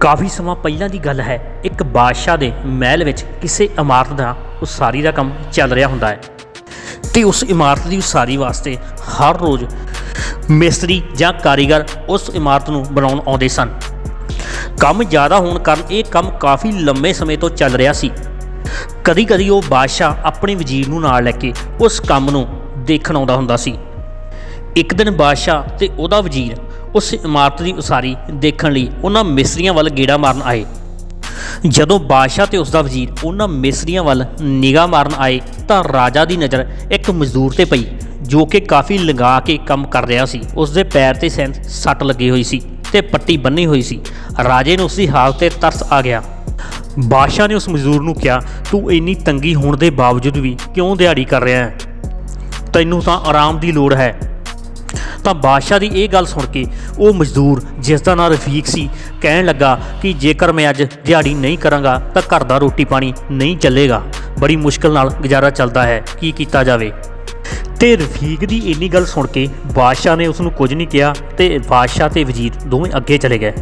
ਕਾਫੀ ਸਮਾਂ ਪਹਿਲਾਂ ਦੀ ਗੱਲ ਹੈ, ਇੱਕ ਬਾਦਸ਼ਾਹ ਦੇ ਮਹਿਲ ਵਿੱਚ ਕਿਸੇ ਇਮਾਰਤ ਦਾ ਉਸਾਰੀ ਦਾ ਕੰਮ ਚੱਲ ਰਿਹਾ ਹੁੰਦਾ ਹੈ। ਤੇ ਉਸ ਇਮਾਰਤ ਦੀ ਉਸਾਰੀ ਵਾਸਤੇ ਹਰ ਰੋਜ਼ ਮਿਸਤਰੀ ਜਾਂ ਕਾਰੀਗਰ ਉਸ ਇਮਾਰਤ ਨੂੰ ਬਣਾਉਣ ਆਉਂਦੇ ਸਨ। ਕੰਮ ਜ਼ਿਆਦਾ ਹੋਣ ਕਾਰਨ ਇਹ ਕੰਮ ਕਾਫੀ ਲੰਮੇ ਸਮੇਂ ਤੋਂ ਚੱਲ ਰਿਹਾ ਸੀ। ਕਦੀ ਕਦੀ ਉਹ ਬਾਦਸ਼ਾਹ ਆਪਣੇ ਵਜ਼ੀਰ ਨੂੰ ਨਾਲ ਲੈ ਕੇ ਉਸ ਕੰਮ ਨੂੰ ਦੇਖਣ ਆਉਂਦਾ ਹੁੰਦਾ ਸੀ। ਇੱਕ ਦਿਨ ਬਾਦਸ਼ਾਹ ਤੇ ਉਹਦਾ ਵਜ਼ੀਰ ਉਸ ਇਮਾਰਤ ਦੀ ਉਸਾਰੀ ਦੇਖਣ ਲਈ ਉਹਨਾਂ ਮਿਸਤਰੀਆਂ ਵੱਲ ਗੇੜਾ ਮਾਰਨ ਆਏ। ਜਦੋਂ ਬਾਦਸ਼ਾਹ ਤੇ ਉਸ ਦਾ ਵਜ਼ੀਰ ਉਹਨਾਂ ਮਿਸਤਰੀਆਂ ਵੱਲ ਨਿਗਾਹ ਮਾਰਨ ਆਏ ਤਾਂ ਰਾਜਾ ਦੀ ਨਜ਼ਰ ਇੱਕ ਮਜ਼ਦੂਰ ਤੇ ਪਈ, ਜੋ ਕਿ ਕਾਫੀ ਲੰਗਾ ਕੇ ਕੰਮ ਕਰ ਰਿਹਾ ਸੀ। ਉਸ ਦੇ ਪੈਰ ਤੇ ਸੈਂ ਸੱਟ ਲੱਗੀ ਹੋਈ ਸੀ ਤੇ ਪੱਟੀ ਬੰਨੀ ਹੋਈ ਸੀ। ਰਾਜੇ ਨੂੰ ਉਸ ਦੀ ਹਾਲਤ ਤੇ ਤਰਸ ਆ ਗਿਆ। ਬਾਦਸ਼ਾਹ ਨੇ ਉਸ ਮਜ਼ਦੂਰ ਨੂੰ ਕਿਹਾ, ਤੂੰ ਇੰਨੀ ਤੰਗੀ ਹੋਣ ਦੇ ਬਾਵਜੂਦ ਵੀ ਕਿਉਂ ਦਿਹਾੜੀ ਕਰ ਰਿਹਾ ਹੈ? ਤੈਨੂੰ ਤਾਂ ਆਰਾਮ ਦੀ ਲੋੜ ਹੈ। ਤਾਂ ਬਾਦਸ਼ਾਹ ਦੀ ਇਹ ਗੱਲ ਸੁਣ ਕੇ ਉਹ ਮਜ਼ਦੂਰ ਜਿਸ ਦਾ ਨਾਂ ਰਫੀਕ ਸੀ, ਕਹਿਣ ਲੱਗਾ ਕਿ ਜੇਕਰ ਮੈਂ ਅੱਜ ਦਿਹਾੜੀ ਨਹੀਂ ਕਰਾਂਗਾ ਤਾਂ ਘਰ ਦਾ ਰੋਟੀ ਪਾਣੀ ਨਹੀਂ ਚੱਲੇਗਾ। ਬੜੀ ਮੁਸ਼ਕਲ ਨਾਲ ਗੁਜ਼ਾਰਾ ਚੱਲਦਾ ਹੈ, ਕੀ ਕੀਤਾ ਜਾਵੇ। ਤੇ ਰਫੀਕ ਦੀ ਇੰਨੀ ਗੱਲ ਸੁਣ ਕੇ ਬਾਦਸ਼ਾਹ ਨੇ ਉਸ ਨੂੰ ਕੁਝ ਨਹੀਂ ਕਿਹਾ ਤੇ ਬਾਦਸ਼ਾਹ ਤੇ ਵਜ਼ੀਰ ਦੋਵੇਂ ਅੱਗੇ ਚਲੇ ਗਏ।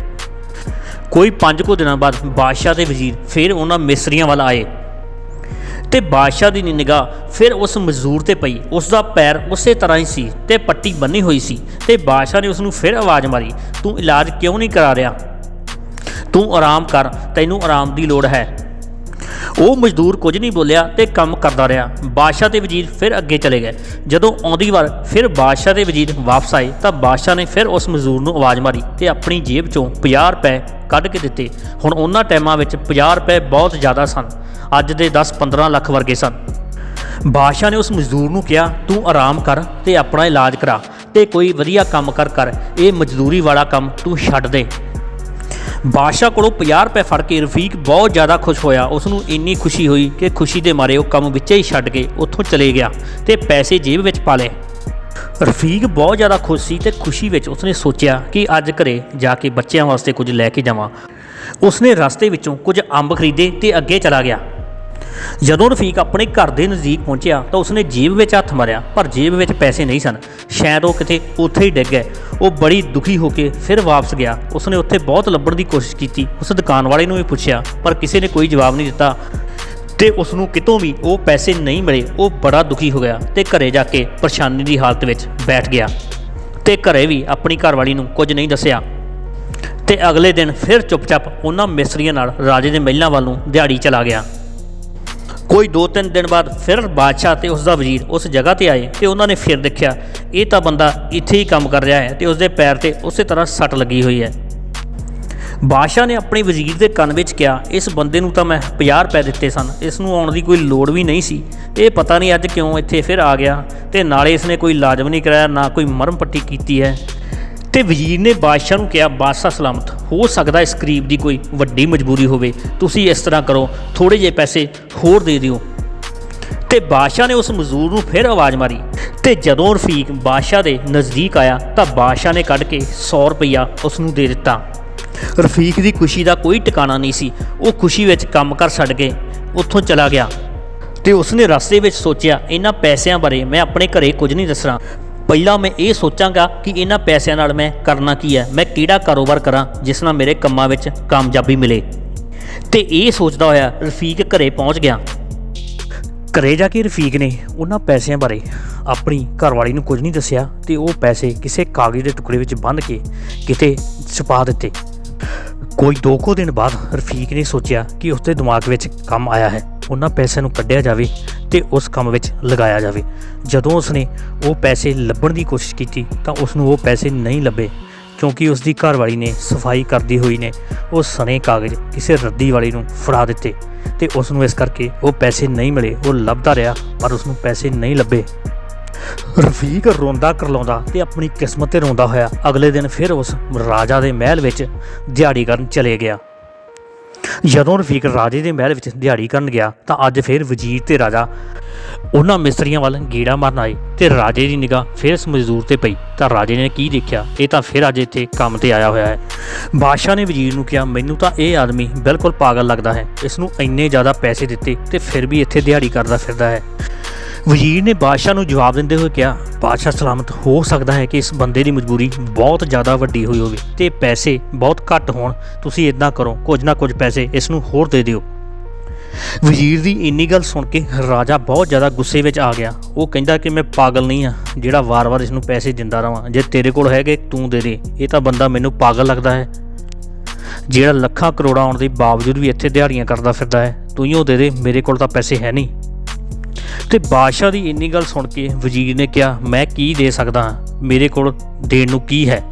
ਕੋਈ ਪੰਜ ਕੁ ਦਿਨਾਂ ਬਾਅਦ ਬਾਦਸ਼ਾਹ ਤੇ ਵਜ਼ੀਰ ਫਿਰ ਉਹਨਾਂ ਮਿਸਰੀਆਂ ਵੱਲ ਆਏ। ਤੇ ਬਾਦਸ਼ਾਹ ਦੀ ਨਿਗਾਹ, ਫਿਰ ਉਸ ਮਜ਼ਦੂਰ ਤੇ ਪਈ। ਉਸ ਦਾ ਪੈਰ ਉਸੇ ਤਰ੍ਹਾਂ ਹੀ ਸੀ ਤੇ ਪੱਟੀ ਬੰਨੀ ਹੋਈ ਸੀ ਤੇ ਬਾਦਸ਼ਾਹ ਨੇ ਉਸ ਨੂੰ ਫਿਰ ਆਵਾਜ਼ ਮਾਰੀ, ਤੂੰ ਇਲਾਜ ਕਿਉਂ ਨਹੀਂ ਕਰਾ ਰਿਹਾ? ਤੂੰ ਆਰਾਮ ਕਰ, ਤੈਨੂੰ ਆਰਾਮ ਦੀ ਲੋੜ ਹੈ। ਉਹ ਮਜ਼ਦੂਰ ਕੁਝ ਨਹੀਂ ਬੋਲਿਆ ਤੇ ਕੰਮ ਕਰਦਾ ਰਿਹਾ। ਬਾਦਸ਼ਾਹ ਤੇ ਵਜ਼ੀਰ ਫਿਰ ਅੱਗੇ ਚਲੇ ਗਏ। ਜਦੋਂ ਆਉਂਦੀ ਵਾਰ ਫਿਰ ਬਾਦਸ਼ਾਹ ਤੇ ਵਜ਼ੀਰ ਵਾਪਸ ਆਏ ਤਾਂ ਬਾਦਸ਼ਾਹ ਨੇ ਫਿਰ ਉਸ ਮਜ਼ਦੂਰ ਨੂੰ ਆਵਾਜ਼ ਮਾਰੀ ਤੇ ਆਪਣੀ ਜੇਬ ਚੋਂ 50 ਰੁਪਏ ਕੱਢ ਕੇ ਦਿੱਤੇ। ਹੁਣ ਉਹਨਾਂ ਟਾਈਮਾਂ ਵਿੱਚ 50 ਰੁਪਏ ਬਹੁਤ ਜ਼ਿਆਦਾ ਸਨ। ਅੱਜ ਦੇ 10-15 ਲੱਖ ਵਰਗੇ ਸਨ। ਬਾਦਸ਼ਾਹ ਨੇ ਉਸ ਮਜ਼ਦੂਰ ਨੂੰ ਕਿਹਾ, ਤੂੰ ਆਰਾਮ ਕਰ ਤੇ ਆਪਣਾ ਇਲਾਜ ਕਰਾ ਤੇ ਕੋਈ ਵਧੀਆ ਕੰਮ ਕਰ ਕਰ। ਇਹ ਮਜ਼ਦੂਰੀ ਵਾਲਾ ਕੰਮ ਤੂੰ ਛੱਡ ਦੇ। ਬਾਦਸ਼ਾਹ ਕੋਲੋਂ 50 ਰੁਪਏ ਫੜ ਕੇ ਰਫੀਕ ਬਹੁਤ ਜ਼ਿਆਦਾ ਖੁਸ਼ ਹੋਇਆ। ਉਸ ਨੂੰ ਇੰਨੀ ਖੁਸ਼ੀ ਹੋਈ ਕਿ ਖੁਸ਼ੀ ਦੇ ਮਾਰੇ ਉਹ ਕੰਮ ਵਿੱਚ ਹੀ ਛੱਡ ਕੇ ਉੱਥੋਂ ਚਲੇ ਗਿਆ ਤੇ ਪੈਸੇ ਜੇਬ ਵਿੱਚ ਪਾ ਲਏ। ਰਫੀਕ ਬਹੁਤ ਜ਼ਿਆਦਾ ਖੁਸ਼ ਸੀ ਤੇ ਖੁਸ਼ੀ ਵਿੱਚ ਉਸਨੇ ਸੋਚਿਆ ਕਿ ਅੱਜ ਘਰੇ ਜਾ ਕੇ ਬੱਚਿਆਂ ਵਾਸਤੇ ਕੁਝ ਲੈ ਕੇ ਜਾਵਾਂ। ਉਸਨੇ ਰਸਤੇ ਵਿੱਚੋਂ ਕੁਝ ਅੰਬ ਖਰੀਦੇ ਤੇ ਅੱਗੇ ਚਲਾ ਗਿਆ। ਜਦੋਂ ਰਫੀਕ ਆਪਣੇ ਘਰ ਦੇ ਨਜ਼ਦੀਕ ਪਹੁੰਚਿਆ ਤਾਂ ਉਸਨੇ ਜੇਬ ਵਿੱਚ ਹੱਥ ਮਾਰਿਆ, ਪਰ ਜੇਬ ਵਿੱਚ ਪੈਸੇ ਨਹੀਂ ਸਨ। ਸ਼ਾਇਦ ਉਹ ਕਿਤੇ ਉੱਥੇ ਹੀ ਡਿੱਗ ਗਏ। ਉਹ ਬੜੀ ਦੁਖੀ ਹੋ ਕੇ ਫਿਰ ਵਾਪਸ ਗਿਆ। ਉਸਨੇ ਉੱਥੇ ਬਹੁਤ ਲੱਭਣ ਦੀ ਕੋਸ਼ਿਸ਼ ਕੀਤੀ। ਉਸ ਦੁਕਾਨ ਵਾਲੇ ਨੂੰ ਵੀ ਪੁੱਛਿਆ, ਪਰ ਕਿਸੇ ਨੇ ਕੋਈ ਜਵਾਬ ਨਹੀਂ ਦਿੱਤਾ। ਤੇ ਉਸ ਨੂੰ ਕਿਤੋਂ ਵੀ ਉਹ ਪੈਸੇ ਨਹੀਂ ਮਿਲੇ, ਉਹ ਬੜਾ ਦੁਖੀ ਹੋ ਗਿਆ ਤੇ ਘਰੇ ਜਾ ਕੇ ਪਰੇਸ਼ਾਨੀ ਦੀ ਹਾਲਤ ਵਿੱਚ ਬੈਠ ਗਿਆ। ਤੇ ਘਰੇ ਵੀ ਆਪਣੀ ਘਰਵਾਲੀ ਨੂੰ ਕੁਝ ਨਹੀਂ ਦੱਸਿਆ। ਤੇ ਅਗਲੇ ਦਿਨ ਫਿਰ ਚੁੱਪਚਾਪ ਉਹਨਾਂ ਮਿਸਰੀਆਂ ਨਾਲ ਰਾਜੇ ਦੇ ਮਹਿਲਾਂ ਵੱਲ ਨੂੰ ਦਿਹਾੜੀ ਚਲਾ ਗਿਆ। ਕੋਈ 2-3 ਦਿਨ ਬਾਅਦ ਫਿਰ ਬਾਦਸ਼ਾਹ ਤੇ ਉਸ ਦਾ ਵਜ਼ੀਰ ਉਸ ਜਗ੍ਹਾ ਤੇ ਆਏ ਤੇ ਉਹਨਾਂ ਨੇ ਫਿਰ ਦੇਖਿਆ, ਇਹ ਤਾਂ ਬੰਦਾ ਇੱਥੇ ਹੀ ਕੰਮ ਕਰ ਰਿਹਾ ਹੈ ਤੇ ਉਸ ਦੇ ਪੈਰ ਤੇ ਉਸੇ ਤਰ੍ਹਾਂ ਸੱਟ ਲੱਗੀ ਹੋਈ ਹੈ। ਬਾਦਸ਼ਾਹ ਨੇ ਆਪਣੇ ਵਜ਼ੀਰ ਦੇ ਕੰਨ ਵਿੱਚ ਕਿਹਾ, ਇਸ ਬੰਦੇ ਨੂੰ ਤਾਂ ਮੈਂ 50 ਰੁਪਏ ਦਿੱਤੇ ਸਨ, ਇਸ ਨੂੰ ਆਉਣ ਦੀ ਕੋਈ ਲੋੜ ਵੀ ਨਹੀਂ ਸੀ। ਇਹ ਪਤਾ ਨਹੀਂ ਅੱਜ ਕਿਉਂ ਇੱਥੇ ਫਿਰ ਆ ਗਿਆ ਤੇ ਨਾਲੇ ਇਸ ਨੇ ਕੋਈ ਲਾਜ਼ਮ ਨਹੀਂ ਕਰਾਇਆ ਨਾ ਕੋਈ ਮਰਮ ਪੱਟੀ ਕੀਤੀ ਹੈ। ਤੇ ਵਜ਼ੀਰ ਨੇ ਬਾਦਸ਼ਾਹ ਨੂੰ ਕਿਹਾ, ਬਾਦਸ਼ਾਹ ਸਲਾਮਤ। ਹੋ ਸਕਦਾ ਇਸ ਗਰੀਬ ਦੀ ਕੋਈ ਵੱਡੀ ਮਜਬੂਰੀ ਹੋਵੇ। ਤੁਸੀਂ ਇਸ ਤਰ੍ਹਾਂ ਕਰੋ ਥੋੜੇ ਜਿਹੇ ਪੈਸੇ ਹੋਰ ਦੇ ਦਿਓ। ਤੇ ਬਾਦਸ਼ਾਹ ਨੇ ਉਸ ਮਜ਼ਦੂਰ ਨੂੰ ਫਿਰ ਆਵਾਜ਼ ਮਾਰੀ। ਤੇ ਜਦੋਂ ਰਫੀਕ ਬਾਦਸ਼ਾਹ ਦੇ ਨਜ਼ਦੀਕ ਆਇਆ, ਤਾਂ ਬਾਦਸ਼ਾਹ ਨੇ ਕੱਢ ਕੇ 100 ਰੁਪਈਆ ਉਸ ਨੂੰ ਦੇ ਦਿੱਤਾ। ਰਫੀਕ ਦੀ ਖੁਸ਼ੀ ਦਾ ਕੋਈ ਟਿਕਾਣਾ ਨਹੀਂ ਸੀ। ਉਹ ਖੁਸ਼ੀ ਵਿੱਚ ਕੰਮ ਕਰ ਛੱਡ ਕੇ ਉੱਥੋਂ ਚਲਾ ਗਿਆ। ਤੇ ਉਸਨੇ ਰਸਤੇ ਵਿੱਚ ਸੋਚਿਆ ਇਹਨਾਂ ਪੈਸਿਆਂ ਬਾਰੇ ਮੈਂ ਆਪਣੇ ਘਰੇ ਕੁਝ ਨਹੀਂ ਦੱਸਣਾ। ਪਹਿਲਾਂ ਮੈਂ ਇਹ ਸੋਚਾਂਗਾ ਕਿ ਇਹਨਾਂ ਪੈਸਿਆਂ ਨਾਲ ਮੈਂ ਕਰਨਾ ਕੀ ਹੈ, ਮੈਂ ਕਿਹੜਾ ਕਾਰੋਬਾਰ ਕਰਾਂ ਜਿਸ ਨਾਲ ਮੇਰੇ ਕੰਮਾਂ ਵਿੱਚ ਕਾਮਯਾਬੀ ਮਿਲੇ। ਤੇ ਇਹ ਸੋਚਦਾ ਹੋਇਆ ਰਫੀਕ ਘਰੇ ਪਹੁੰਚ ਗਿਆ। ਘਰੇ ਜਾ ਕੇ ਰਫੀਕ ਨੇ ਉਹਨਾਂ ਪੈਸਿਆਂ ਬਾਰੇ ਆਪਣੀ ਘਰਵਾਲੀ ਨੂੰ ਕੁਝ ਨਹੀਂ ਦੱਸਿਆ ਤੇ ਉਹ ਪੈਸੇ ਕਿਸੇ ਕਾਗਜ਼ ਦੇ ਟੁਕੜੇ ਵਿੱਚ ਬੰਨ੍ਹ ਕੇ ਕਿਤੇ ਛਪਾ ਦਿੱਤੇ। ਕੋਈ ਦੋ ਕੁ ਦਿਨ ਬਾਅਦ ਰਫੀਕ ਨੇ ਸੋਚਿਆ ਕਿ ਉਸਦੇ ਦਿਮਾਗ ਵਿੱਚ ਕੰਮ ਆਇਆ ਹੈ। ਉਹਨਾਂ ਪੈਸਿਆਂ ਨੂੰ ਕੱਢਿਆ ਜਾਵੇ ਤੇ ਉਸ ਕੰਮ ਵਿੱਚ ਲਗਾਇਆ ਜਾਵੇ। ਜਦੋਂ ਉਸਨੇ ਉਹ ਪੈਸੇ ਲੱਭਣ ਦੀ ਕੋਸ਼ਿਸ਼ ਕੀਤੀ, ਤਾਂ ਉਸ ਨੂੰ ਉਹ ਪੈਸੇ ਨਹੀਂ ਲੱਭੇ, ਕਿਉਂਕਿ ਉਸ ਦੀ ਘਰਵਾਲੀ ਨੇ ਸਫ਼ਾਈ ਕਰਦੀ ਹੋਈ ਨੇ ਉਹ ਸਣੇ ਕਾਗਜ਼ ਕਿਸੇ ਰੱਦੀ ਵਾਲੀ ਨੂੰ ਫੜਾ ਦਿੱਤੇ ਤੇ ਉਸ ਨੂੰ ਇਸ ਕਰਕੇ ਉਹ ਪੈਸੇ ਨਹੀਂ ਮਿਲੇ। ਉਹ ਲੱਭਦਾ ਰਿਹਾ, ਪਰ ਉਸ ਨੂੰ ਪੈਸੇ ਨਹੀਂ ਲੱਭੇ। ਰਫੀਕ ਰੋਂਦਾ ਕਰਲਾਉਂਦਾ ਤੇ ਆਪਣੀ ਕਿਸਮਤ ਤੇ ਰੋਂਦਾ ਹੋਇਆ ਅਗਲੇ ਦਿਨ ਫਿਰ ਉਸ ਰਾਜਾ ਦੇ ਮਹਿਲ ਵਿੱਚ ਦਿਹਾੜੀ ਕਰਨ ਚਲੇ ਗਿਆ। ਜਦੋਂ ਰਫੀਕ ਰਾਜੇ ਦੇ ਮਹਿਲ ਵਿੱਚ ਦਿਹਾੜੀ ਕਰਨ ਗਿਆ ਤਾਂ ਅੱਜ ਫਿਰ ਵਜ਼ੀਰ ਤੇ ਰਾਜਾ ਉਹਨਾਂ ਮਿਸਤਰੀਆਂ ਵੱਲ ਗੀੜਾ ਮਾਰਨ ਆਏ ਤੇ ਰਾਜੇ ਦੀ ਨਿਗਾਹ ਫਿਰ ਇਸ ਮਜ਼ਦੂਰ ਤੇ ਪਈ। ਤਾਂ ਰਾਜੇ ਨੇ ਕੀ ਦੇਖਿਆ? ਇਹ ਤਾਂ ਫਿਰ ਅੱਜ ਇੱਥੇ ਕੰਮ ਤੇ ਆਇਆ ਹੋਇਆ ਹੈ। ਬਾਦਸ਼ਾਹ ਨੇ ਵਜ਼ੀਰ ਨੂੰ ਕਿਹਾ, ਮੈਨੂੰ ਤਾਂ ਇਹ ਆਦਮੀ ਬਿਲਕੁਲ ਪਾਗਲ ਲੱਗਦਾ ਹੈ। ਇਸ ਨੂੰ ਇੰਨੇ ਜ਼ਿਆਦਾ ਪੈਸੇ ਦਿੱਤੇ ਤੇ ਫਿਰ ਵੀ ਇੱਥੇ ਦਿਹਾੜੀ ਕਰਦਾ ਫਿਰਦਾ ਹੈ। ਵਜ਼ੀਰ ਨੇ ਬਾਦਸ਼ਾਹ ਨੂੰ ਜਵਾਬ ਦਿੰਦੇ ਹੋਏ ਕਿਹਾ, ਬਾਦਸ਼ਾਹ ਸਲਾਮਤ ਹੋ ਸਕਦਾ ਹੈ ਕਿ ਇਸ ਬੰਦੇ ਦੀ ਮਜਬੂਰੀ ਬਹੁਤ ਜ਼ਿਆਦਾ ਵੱਡੀ ਹੋਈ ਹੋਵੇ ਤੇ ਪੈਸੇ ਬਹੁਤ ਘੱਟ ਹੋਣ। ਤੁਸੀਂ ਇਦਾਂ ਕਰੋ, ਕੁਝ ਨਾ ਕੁਝ ਪੈਸੇ ਇਸ ਨੂੰ ਹੋਰ ਦੇ ਦਿਓ। ਵਜ਼ੀਰ ਦੀ ਇੰਨੀ ਗੱਲ ਸੁਣ ਕੇ ਰਾਜਾ ਬਹੁਤ ਜ਼ਿਆਦਾ ਗੁੱਸੇ ਵਿੱਚ ਆ ਗਿਆ। ਉਹ ਕਹਿੰਦਾ ਕਿ ਮੈਂ ਪਾਗਲ ਨਹੀਂ ਆ ਜਿਹੜਾ ਵਾਰ-ਵਾਰ ਇਸ ਨੂੰ ਪੈਸੇ ਦਿੰਦਾ ਰਵਾਂ ਜੇ ਤੇਰੇ ਕੋਲ ਹੈਗੇ, ਤੂੰ ਦੇ ਦੇ। ਇਹ ਤਾਂ ਬੰਦਾ ਮੈਨੂੰ ਪਾਗਲ ਲੱਗਦਾ ਹੈ। ਜਿਹੜਾ ਲੱਖਾਂ ਕਰੋੜਾਂ ਆਉਣ ਦੇ ਬਾਵਜੂਦ ਵੀ ਇੱਥੇ ਦਿਹਾੜੀਆਂ ਕਰਦਾ ਫਿਰਦਾ ਹੈ, ਤੂੰ ਹੀ ਉਹ ਦੇ ਦੇ। ਮੇਰੇ ਕੋਲ ਤਾਂ ਪੈਸੇ ਹੈ ਨਹੀਂ। ਤੇ ਬਾਦਸ਼ਾਹ ਦੀ ਇੰਨੀ ਗੱਲ ਸੁਣ ਕੇ ਵਜ਼ੀਰ ਨੇ ਕਿਹਾ, ਮੈਂ ਕੀ ਦੇ ਸਕਦਾ ਹਾਂ? ਮੇਰੇ ਕੋਲ ਦੇਣ ਨੂੰ ਕੀ ਹੈ?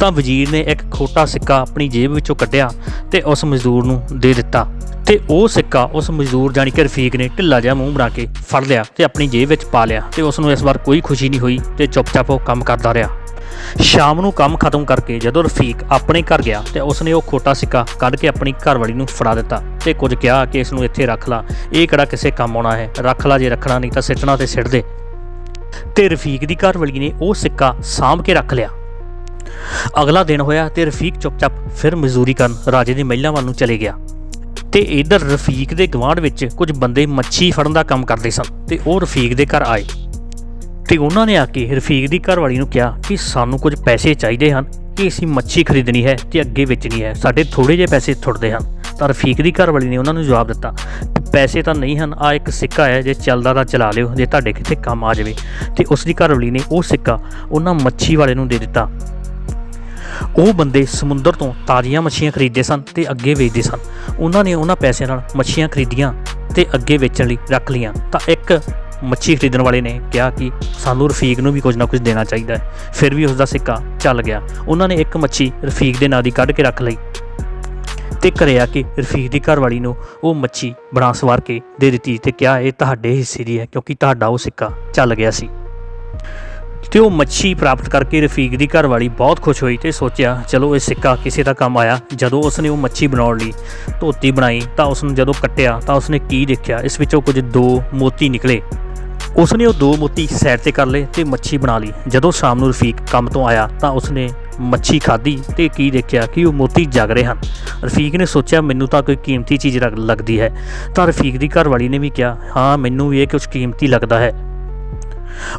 ਤਾਂ ਵਜ਼ੀਰ ਨੇ ਇੱਕ ਖੋਟਾ ਸਿੱਕਾ ਆਪਣੀ ਜੇਬ ਵਿੱਚੋਂ ਕੱਢਿਆ ਤੇ ਉਸ ਮਜ਼ਦੂਰ ਨੂੰ ਦੇ ਦਿੱਤਾ ਤੇ ਉਹ ਸਿੱਕਾ ਉਸ ਮਜ਼ਦੂਰ ਜਾਨੀ ਕਿ ਰਫੀਕ ਨੇ ਢਿੱਲਾ ਜਿਹਾ ਮੂੰਹ ਬਣਾ ਕੇ ਫੜ ਲਿਆ ਤੇ ਆਪਣੀ ਜੇਬ ਵਿੱਚ ਪਾ ਲਿਆ ਤੇ ਉਸ ਨੂੰ ਇਸ ਵਾਰ ਕੋਈ ਖੁਸ਼ੀ ਨਹੀਂ ਹੋਈ ਤੇ ਚੁੱਪਚਾਪ ਉਹ ਕੰਮ ਕਰਦਾ ਰਿਹਾ। ਸ਼ਾਮ ਨੂੰ ਕੰਮ ਖਤਮ ਕਰਕੇ ਜਦੋਂ ਰਫੀਕ ਆਪਣੇ ਘਰ ਗਿਆ ਤੇ ਉਸਨੇ ਉਹ ਖੋਟਾ ਸਿੱਕਾ ਕੱਢ ਕੇ ਆਪਣੀ ਘਰਵਾਲੀ ਨੂੰ ਫੜਾ ਦਿੱਤਾ ਤੇ ਕੁਝ ਕਿਹਾ ਕਿ ਇਸ ਨੂੰ ਇੱਥੇ ਰੱਖ ਲਾ, ਇਹ ਕਿਹੜਾ ਕਿਸੇ ਕੰਮ ਆਉਣਾ ਹੈ, ਰੱਖ ਲਾ ਜੇ ਰੱਖਣਾ ਨਹੀਂ ਤਾਂ ਸਿੱਟਣਾ ਤੇ ਸਿੱਟ ਦੇ। ਤੇ ਰਫੀਕ ਦੀ ਘਰਵਾਲੀ ਨੇ ਉਹ ਸਿੱਕਾ ਸਾਂਭ ਕੇ ਰੱਖ ਲਿਆ। ਅਗਲਾ ਦਿਨ ਹੋਇਆ ਤੇ ਰਫੀਕ ਚੁੱਪਚਾਪ ਫਿਰ ਮਜ਼ਦੂਰੀ ਕਰਨ ਰਾਜੇ ਦੇ ਮਹਿਲਾਂ ਵੱਲ ਨੂੰ ਚਲੇ ਗਿਆ। ਤੇ ਇਧਰ ਰਫੀਕ ਦੇ ਗਵਾਂਢ ਵਿੱਚ ਕੁਝ ਬੰਦੇ ਮੱਛੀ ਫੜਨ ਦਾ ਕੰਮ ਕਰਦੇ ਸਨ ਤੇ ਉਹ ਰਫੀਕ ਦੇ ਘਰ ਆਏ। ਤੇ ਉਹਨਾਂ ਨੇ ਆ ਕੇ ਰਫੀਕ ਦੀ ਘਰਵਾਲੀ ਨੂੰ ਕਿਹਾ ਕਿ ਸਾਨੂੰ ਕੁਝ ਪੈਸੇ ਚਾਹੀਦੇ ਹਨ ਕਿ ਅਸੀਂ ਮੱਛੀ ਖਰੀਦਣੀ ਹੈ ਤੇ ਅੱਗੇ ਵੇਚਣੀ ਹੈ, ਸਾਡੇ ਥੋੜੇ ਜਿਹੇ ਪੈਸੇ ਥੁੜਦੇ ਹਨ। ਤਾਂ ਰਫੀਕ ਦੀ ਘਰਵਾਲੀ ਨੇ ਉਹਨਾਂ ਨੂੰ ਜਵਾਬ ਦਿੱਤਾ, ਪੈਸੇ ਤਾਂ ਨਹੀਂ ਹਨ ਆ ਇੱਕ ਸਿੱਕਾ ਹੈ, ਜੇ ਚੱਲਦਾ ਤਾਂ ਚਲਾ ਲਿਓ, ਜੇ ਤੁਹਾਡੇ ਕਿਤੇ ਕੰਮ ਆ ਜਾਵੇ। ਤੇ ਉਸ ਦੀ ਘਰਵਾਲੀ ਨੇ ਉਹ ਸਿੱਕਾ ਉਹਨਾਂ ਮੱਛੀ ਵਾਲੇ ਨੂੰ ਦੇ ਦਿੱਤਾ। ਉਹ ਬੰਦੇ ਸਮੁੰਦਰ ਤੋਂ ਤਾਜ਼ੀਆਂ ਮੱਛੀਆਂ ਖਰੀਦਦੇ ਸਨ ਤੇ ਅੱਗੇ ਵੇਚਦੇ ਸਨ। ਉਹਨਾਂ ਨੇ ਉਹਨਾਂ ਪੈਸਿਆਂ ਨਾਲ ਮੱਛੀਆਂ ਖਰੀਦੀਆਂ ਤੇ ਅੱਗੇ ਵੇਚਣ ਲਈ ਰੱਖ ਲਈਆਂ। ਤਾਂ ਇੱਕ ਮੱਛੀ ਖਰੀਦਣ ਵਾਲੇ ਨੇ ਕਿਹਾ ਕਿ ਸਾਨੂੰ ਰਫੀਕ ਨੂੰ ਵੀ ਕੁਝ ਨਾ ਕੁਝ ਦੇਣਾ ਚਾਹੀਦਾ ਹੈ। ਫਿਰ ਵੀ ਉਸ ਦਾ ਸਿੱਕਾ ਚੱਲ ਗਿਆ। ਉਹਨਾਂ ਨੇ ਇੱਕ ਮੱਛੀ ਰਫੀਕ ਦੇ ਨਾਂ ਦੀ ਕੱਢ ਕੇ ਰੱਖ ਲਈ ਤੇ ਘਰੇ ਆ ਕੇ ਰਫੀਕ ਦੀ ਘਰਵਾਲੀ ਨੂੰ ਉਹ ਮੱਛੀ ਬਣਾ ਸਵਾਰ ਕੇ ਦੇ ਦਿੱਤੀ ਤੇ ਕਿਹਾ, ਇਹ ਤੁਹਾਡੇ ਹਿੱਸੇ ਦੀ ਹੈ ਕਿਉਂਕਿ ਤੁਹਾਡਾ ਉਹ ਸਿੱਕਾ ਚੱਲ ਗਿਆ ਸੀ। ਤੇ ਉਹ ਮੱਛੀ ਪ੍ਰਾਪਤ ਕਰਕੇ ਰਫੀਕ ਦੀ ਘਰਵਾਲੀ ਬਹੁਤ ਖੁਸ਼ ਹੋਈ ਤੇ ਸੋਚਿਆ, ਚਲੋ, ਇਹ ਸਿੱਕਾ ਕਿਸੇ ਦਾ ਕੰਮ ਆਇਆ। ਜਦੋਂ ਉਸਨੇ ਉਹ ਮੱਛੀ ਬਣਾਉਣ ਲਈ ਧੋਤੀ ਬਣਾਈ ਤਾਂ ਉਸ ਨੂੰ ਜਦੋਂ ਕੱਟਿਆ ਤਾਂ ਉਸਨੇ ਕੀ ਦੇਖਿਆ? ਇਸ ਵਿੱਚੋਂ ਕੁਝ ਦੋ ਮੋਤੀ ਨਿਕਲੇ। ਉਸਨੇ ਉਹ ਦੋ ਮੋਤੀ ਸਾਈਡ ਤੇ ਕਰ ਲਏ ਤੇ ਮੱਛੀ ਬਣਾ ਲਈ। ਜਦੋਂ ਸ਼ਾਮ ਨੂੰ ਰਫੀਕ ਕੰਮ ਤੋਂ ਆਇਆ ਤਾਂ ਉਸਨੇ ਮੱਛੀ ਖਾਧੀ ਤੇ ਕੀ ਦੇਖਿਆ ਕਿ ਉਹ ਮੋਤੀ ਜਗ ਰਹੇ ਹਨ। ਰਫੀਕ ਨੇ ਸੋਚਿਆ, ਮੈਨੂੰ ਤਾਂ ਕੋਈ ਕੀਮਤੀ ਚੀਜ਼ ਲੱਗ- ਲੱਗਦੀ ਹੈ। ਤਾਂ ਰਫੀਕ ਦੀ ਘਰਵਾਲੀ ਨੇ ਵੀ ਕਿਹਾ, ਹਾਂ, ਮੈਨੂੰ ਵੀ ਇਹ ਕੁਝ ਕੀਮਤੀ ਲੱਗਦਾ ਹੈ।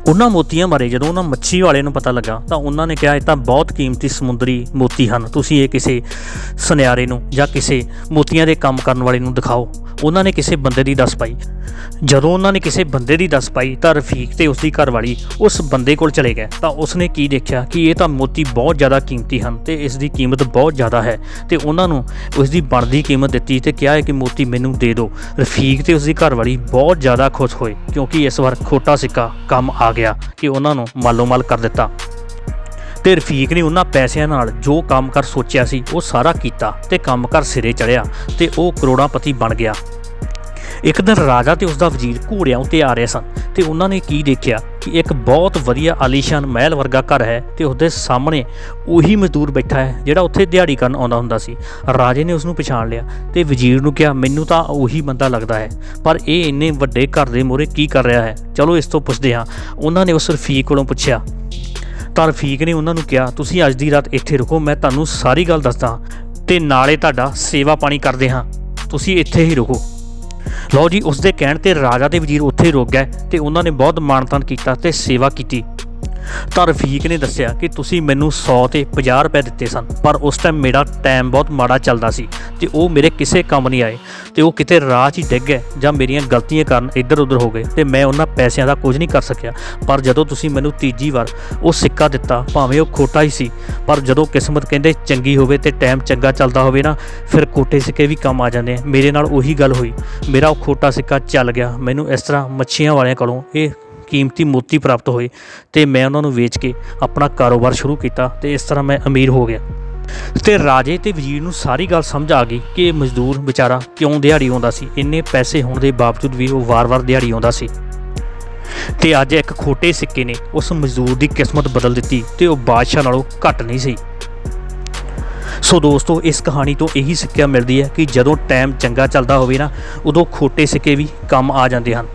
ਉਹਨਾਂ ਮੋਤੀਆਂ ਬਾਰੇ ਜਦੋਂ ਉਹਨਾਂ ਮੱਛੀ ਵਾਲੇ ਨੂੰ ਪਤਾ ਲੱਗਾ ਤਾਂ ਉਹਨਾਂ ਨੇ ਕਿਹਾ, ਇਹ ਤਾਂ ਬਹੁਤ ਕੀਮਤੀ ਸਮੁੰਦਰੀ ਮੋਤੀ ਹਨ। ਤੁਸੀਂ ਇਹ ਕਿਸੇ ਸੁਨਿਆਰੇ ਨੂੰ ਜਾਂ ਕਿਸੇ ਮੋਤੀਆਂ ਦੇ ਕੰਮ ਕਰਨ ਵਾਲੇ ਨੂੰ ਦਿਖਾਓ। ਉਹਨਾਂ ਨੇ ਕਿਸੇ ਬੰਦੇ ਦੀ ਦੱਸ ਪਾਈ। ਜਦੋਂ ਉਹਨਾਂ ਨੇ ਕਿਸੇ ਬੰਦੇ ਦੀ ਦੱਸ ਪਾਈ ਤਾਂ ਰਫੀਕ ਤੇ ਉਸਦੀ ਘਰਵਾਲੀ ਉਸ ਬੰਦੇ ਕੋਲ ਚਲੇ ਗਏ। ਤਾਂ ਉਸਨੇ ਕੀ ਦੇਖਿਆ ਕਿ ਇਹ ਤਾਂ ਮੋਤੀ ਬਹੁਤ ਜ਼ਿਆਦਾ ਕੀਮਤੀ ਹਨ ਤੇ ਇਸ ਦੀ ਕੀਮਤ ਬਹੁਤ ਜ਼ਿਆਦਾ ਹੈ ਤੇ ਉਹਨਾਂ ਨੂੰ ਉਸ ਦੀ ਬਣਦੀ ਕੀਮਤ ਦਿੱਤੀ ਤੇ ਕਿਹਾ ਹੈ ਕਿ ਮੋਤੀ ਮੈਨੂੰ ਦੇ ਦਿਓ। ਰਫੀਕ ਤੇ ਉਸਦੀ ਘਰਵਾਲੀ ਬਹੁਤ ਜ਼ਿਆਦਾ ਖੁਸ਼ ਹੋਏ ਕਿਉਂਕਿ ਇਸ ਵਾਰ ਖੋਟਾ ਸਿੱਕਾ ਕੰਮ ਆ ਗਿਆ ਕਿ ਉਹਨਾਂ ਨੂੰ ਮਾਲੋ ਮਾਲ ਕਰ ਦਿੱਤਾ। ਤੇ ਰਫੀਕ ਨੇ ਉਹਨਾਂ ਪੈਸਿਆਂ ਨਾਲ ਜੋ ਕੰਮ ਕਰ ਸੋਚਿਆ ਸੀ ਉਹ ਸਾਰਾ ਕੀਤਾ ਤੇ ਕੰਮ ਕਰ ਸਿਰੇ ਚੜਿਆ ਤੇ ਉਹ ਕਰੋੜਾਪਤੀ ਬਣ ਗਿਆ। ਇੱਕ ਦਿਨ ਰਾਜਾ ਤੇ ਉਸ ਦਾ ਵਜ਼ੀਰ ਘੋੜਿਆਂ ਉੱਤੇ ਆ ਰਹੇ ਸਨ ਤੇ ਉਹਨਾਂ ਨੇ ਕੀ ਦੇਖਿਆ ਕਿ ਇੱਕ ਬਹੁਤ ਵਧੀਆ ਆਲੀਸ਼ਾਨ ਮਹਿਲ ਵਰਗਾ ਘਰ ਹੈ ਤੇ ਉਹਦੇ ਸਾਹਮਣੇ ਉਹੀ ਮਜ਼ਦੂਰ ਬੈਠਾ ਹੈ ਜਿਹੜਾ ਉੱਥੇ ਦਿਹਾੜੀ ਕਰਨ ਆਉਂਦਾ ਹੁੰਦਾ ਸੀ। ਰਾਜੇ ਨੇ ਉਸ ਨੂੰ ਪਛਾਣ ਲਿਆ ਤੇ ਵਜ਼ੀਰ ਨੂੰ ਕਿਹਾ, ਮੈਨੂੰ ਤਾਂ ਉਹੀ ਬੰਦਾ ਲੱਗਦਾ ਹੈ, ਪਰ ਇਹ ਇੰਨੇ ਵੱਡੇ ਘਰ ਦੇ ਮੂਹਰੇ ਕੀ ਕਰ ਰਿਹਾ ਹੈ? ਚਲੋ ਇਸ ਤੋਂ ਪੁੱਛਦੇ ਹਾਂ। ਉਹਨਾਂ ਨੇ ਉਸ ਰਫੀਕ ਕੋਲੋਂ ਪੁੱਛਿਆ। ਤਾਂ ਰਫੀਕ ਨੇ ਉਹਨਾਂ ਨੂੰ ਕਿਹਾ, ਤੁਸੀਂ ਅੱਜ ਦੀ ਰਾਤ ਇੱਥੇ ਰੁਕੋ, ਮੈਂ ਤੁਹਾਨੂੰ ਸਾਰੀ ਗੱਲ ਦੱਸਦਾ ਤੇ ਨਾਲੇ ਤੁਹਾਡਾ ਸੇਵਾ ਪਾਣੀ ਕਰਦੇ ਹਾਂ। ਤੁਸੀਂ ਇੱਥੇ ਹੀ ਰੁਕੋ। ਲਓ ਜੀ ਉਸ ਦੇ ਕਹਿਣ ਤੇ ਰਾਜਾ ਤੇ ਵਜ਼ੀਰ ਉੱਥੇ ਰੁਕ ਗਏ ਤੇ ਉਹਨਾਂ ਨੇ ਬਹੁਤ ਮਾਣਤਾਨ ਕੀਤਾ ਤੇ ਸੇਵਾ ਕੀਤੀ। ਤਾਂ ਰਫੀਕ ਨੇ ਦੱਸਿਆ ਕਿ ਤੁਸੀਂ ਮੈਨੂੰ 100 ਤੇ 50 ਰੁਪਏ ਦਿੱਤੇ ਸਨ, ਪਰ ਉਸ ਟਾਈਮ ਮੇਰਾ ਟਾਈਮ ਬਹੁਤ ਮਾੜਾ ਚੱਲਦਾ ਸੀ ਤੇ ਉਹ ਮੇਰੇ ਕਿਸੇ ਕੰਮ ਨਹੀਂ ਆਏ ਤੇ ਉਹ ਕਿਤੇ ਰਾਹ 'ਚ ਹੀ ਡਿੱਗ ਗਏ ਜਾਂ ਮੇਰੀਆਂ ਗਲਤੀਆਂ ਕਾਰਨ ਇੱਧਰ ਉੱਧਰ ਹੋ ਗਏ ਤੇ ਮੈਂ ਉਹਨਾਂ ਪੈਸਿਆਂ ਦਾ ਕੁਝ ਨਹੀਂ ਕਰ ਸਕਿਆ। ਪਰ ਜਦੋਂ ਤੁਸੀਂ ਮੈਨੂੰ ਤੀਜੀ ਵਾਰ ਉਹ ਸਿੱਕਾ ਦਿੱਤਾ, ਭਾਵੇਂ ਉਹ ਖੋਟਾ ਹੀ ਸੀ ਪਰ ਜਦੋਂ ਕਿਸਮਤ ਕਹਿੰਦੇ ਚੰਗੀ ਹੋਵੇ ਤੇ ਟਾਈਮ ਚੰਗਾ ਚੱਲਦਾ ਹੋਵੇ ਨਾ, ਫਿਰ ਕੋਟੇ ਸਿੱਕੇ ਵੀ ਕੰਮ ਆ ਜਾਂਦੇ ਆ। ਮੇਰੇ ਨਾਲ ਉਹੀ ਗੱਲ ਹੋਈ। ਮੇਰਾ ਉਹ ਖੋਟਾ ਸਿੱਕਾ ਚੱਲ ਗਿਆ। ਮੈਨੂੰ ਇਸ ਤਰ੍ਹਾਂ ਮੱਛੀਆਂ ਵਾਲਿਆਂ ਕੋਲੋਂ ਇਹ ਕੀਮਤੀ ਮੋਤੀ ਪ੍ਰਾਪਤ ਹੋਏ ਤੇ ਮੈਂ ਉਹਨਾਂ ਨੂੰ ਵੇਚ ਕੇ ਆਪਣਾ ਕਾਰੋਬਾਰ ਸ਼ੁਰੂ ਕੀਤਾ ਤੇ ਇਸ ਤਰ੍ਹਾਂ ਮੈਂ ਅਮੀਰ ਹੋ ਗਿਆ। ਤੇ ਰਾਜੇ ਤੇ ਵਜ਼ੀਰ ਨੂੰ ਸਾਰੀ ਗੱਲ ਸਮਝ ਆ ਗਈ ਕਿ ਇਹ ਮਜ਼ਦੂਰ ਵਿਚਾਰਾ ਕਿਉਂ ਦਿਹਾੜੀ ਆਉਂਦਾ ਸੀ? ਇੰਨੇ ਪੈਸੇ ਹੋਣ ਦੇ ਬਾਵਜੂਦ ਵੀ ਉਹ ਵਾਰ-ਵਾਰ ਦਿਹਾੜੀ ਆਉਂਦਾ ਸੀ। ਤੇ ਅੱਜ ਇੱਕ ਖੋਟੇ ਸਿੱਕੇ ਨੇ ਉਸ ਮਜ਼ਦੂਰ ਦੀ ਕਿਸਮਤ ਬਦਲ ਦਿੱਤੀ ਤੇ ਉਹ ਬਾਦਸ਼ਾਹ ਨਾਲੋਂ ਘੱਟ ਨਹੀਂ ਸੀ ਸੋ ਦੋਸਤੋ, ਇਸ ਕਹਾਣੀ ਤੋਂ ਇਹੀ ਸਿੱਖਿਆ ਮਿਲਦੀ ਹੈ ਕਿ ਜਦੋਂ ਟਾਈਮ ਚੰਗਾ ਚੱਲਦਾ ਹੋਵੇ ਨਾ, ਉਦੋਂ ਖੋਟੇ ਸਿੱਕੇ ਵੀ ਕੰਮ ਆ ਜਾਂਦੇ ਹਨ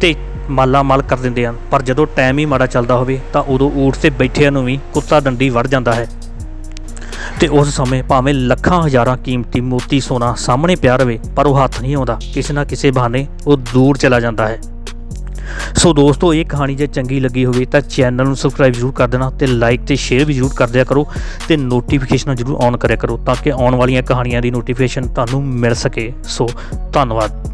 ਤੇ ਮਾਲਾ ਮਾਲ ਕਰ ਦਿੰਦੇ ਹਨ। ਪਰ ਜਦੋਂ ਟਾਈਮ ਹੀ ਮਾੜਾ ਚੱਲਦਾ ਹੋਵੇ, ਤਾਂ ਉਦੋਂ ਊਠ ਤੇ ਬੈਠਿਆਂ ਨੂੰ ਵੀ ਕੁੱਤਾ ਡੰਡੀ ਵੜ ਜਾਂਦਾ ਹੈ। ਤੇ ਉਸ ਸਮੇਂ ਭਾਵੇਂ ਲੱਖਾਂ ਹਜ਼ਾਰਾਂ ਕੀਮਤੀ ਮੋਤੀ ਸੋਨਾ ਸਾਹਮਣੇ ਪਿਆ ਰਵੇ, ਪਰ ਉਹ ਹੱਥ ਨਹੀਂ ਆਉਂਦਾ। ਕਿਸੇ ਨਾ ਕਿਸੇ ਬਹਾਨੇ ਉਹ ਦੂਰ ਚਲਾ ਜਾਂਦਾ ਹੈ। ਸੋ ਦੋਸਤੋ, ਇਹ ਕਹਾਣੀ ਜੇ ਚੰਗੀ ਲੱਗੀ ਹੋਵੇ ਤਾਂ ਚੈਨਲ ਨੂੰ ਸਬਸਕ੍ਰਾਈਬ ਜ਼ਰੂਰ ਕਰ ਦੇਣਾ ਤੇ ਲਾਈਕ ਤੇ ਸ਼ੇਅਰ ਵੀ ਜ਼ਰੂਰ ਕਰ ਦਿਆ ਕਰੋ ਤੇ ਨੋਟੀਫਿਕੇਸ਼ਨਾਂ ਜ਼ਰੂਰ ਔਨ ਕਰਿਆ ਕਰੋ ਤਾਂ ਕਿ ਆਉਣ ਵਾਲੀਆਂ ਕਹਾਣੀਆਂ ਦੀ ਨੋਟੀਫਿਕੇਸ਼ਨ ਤੁਹਾਨੂੰ ਮਿਲ ਸਕੇ। ਸੋ ਧੰਨਵਾਦ।